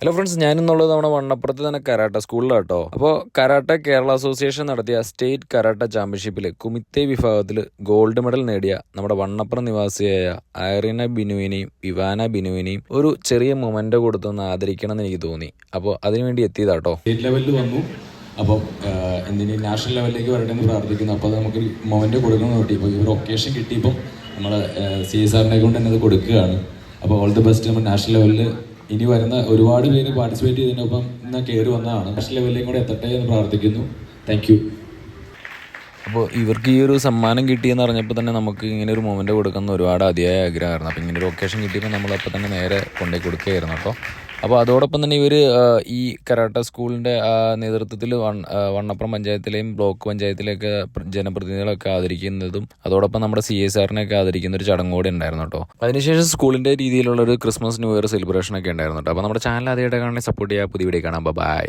Hello friends ഞാനിന്നുള്ളത് നമ്മുടെ വണ്ണപ്പുറത്ത് തന്നെ karate സ്കൂളിലാട്ടോ. അപ്പോൾ കരാട്ട കേരള അസോസിയേഷൻ നടത്തിയ സ്റ്റേറ്റ് കരാട്ട ചാമ്പ്യൻഷിപ്പിൽ കുമിത്തെ വിഭാഗത്തിൽ ഗോൾഡ് മെഡൽ നേടിയ നമ്മുടെ വണ്ണപ്പുറം നിവാസിയായ ഐറിന ബിനുവിനെയും ഇവാന ബിനുവിനെയും ഒരു ചെറിയ മൊമെന്റ് കൊടുത്തൊന്ന് ആദരിക്കണം എന്ന് എനിക്ക് തോന്നി. അപ്പോൾ അതിനുവേണ്ടി എത്തിയതാട്ടോ. സ്റ്റേറ്റ് ലെവലിൽ വന്നു. അപ്പം എന്തിനും നാഷണൽ ലെവലിലേക്ക് വരട്ടെ എന്ന് പ്രാർത്ഥിക്കുന്നു. അപ്പോൾ നമുക്ക് മൊമെന്റ് കൊടുക്കണം കിട്ടി ഒരു ഒക്കേഷൻ കിട്ടിയപ്പോൾ നമ്മൾ സി എസ് ആറിനെ കൊണ്ട് തന്നെ അത് കൊടുക്കുകയാണ്. അപ്പോൾ ഓൾ ദി ബെസ്റ്റ് നമ്മൾ നാഷണൽ ലെവലിൽ ഇനി വരുന്ന ഒരുപാട് പേര് പാർട്ടിസിപ്പേറ്റ് ചെയ്തതിനൊപ്പം ഇന്ന് കയറി വന്നതാണ്. നാഷണൽ ലെവലിലേക്കും കൂടെ എത്തട്ടെ എന്ന് പ്രാർത്ഥിക്കുന്നു. താങ്ക് അപ്പോൾ ഇവർക്ക് ഈ ഒരു സമ്മാനം കിട്ടിയെന്ന് അറിഞ്ഞപ്പോൾ തന്നെ നമുക്ക് ഇങ്ങനെ ഒരു മൊമെന്റ് കൊടുക്കുന്ന ഒരുപാട് അതിയായ ആഗ്രഹമായിരുന്നു. അപ്പോൾ ഇങ്ങനെ ഒരു ഒക്കേഷൻ കിട്ടിയപ്പോൾ നമ്മളപ്പോൾ തന്നെ നേരെ കൊണ്ടുപോയി കൊടുക്കുകയായിരുന്നു. കേട്ടോ അപ്പോൾ അതോടൊപ്പം തന്നെ ഇവർ ഈ കരാട്ട സ്കൂളിന്റെ നേതൃത്വത്തിൽ വൺ വണ്ണപ്പുറം പഞ്ചായത്തിലെയും ബ്ലോക്ക് പഞ്ചായത്തിലെയൊക്കെ പ്ര- ജനപ്രതിനിധികളൊക്കെ ആദരിക്കുന്നതും അതോടൊപ്പം നമ്മുടെ സി എസ് ആറിനെയൊക്കെ ആദരിക്കുന്ന ഒരു ചടങ്ങ് കൂടെ ഉണ്ടായിരുന്നു കേട്ടോ. അതിനുശേഷം സ്കൂളിന്റെ രീതിയിലുള്ള ഒരു ക്രിസ്മസ് ന്യൂ ഇയർ സെലിബ്രേഷൻ ഒക്കെ ഉണ്ടായിരുന്നു കേട്ടോ. അപ്പോൾ നമ്മുടെ ചാനൽ ആദ്യമായിട്ട് കാണാൻ സപ്പോർട്ട് ചെയ്യുക. പുതിയ വീഡിയോ കാണാം. ബൈ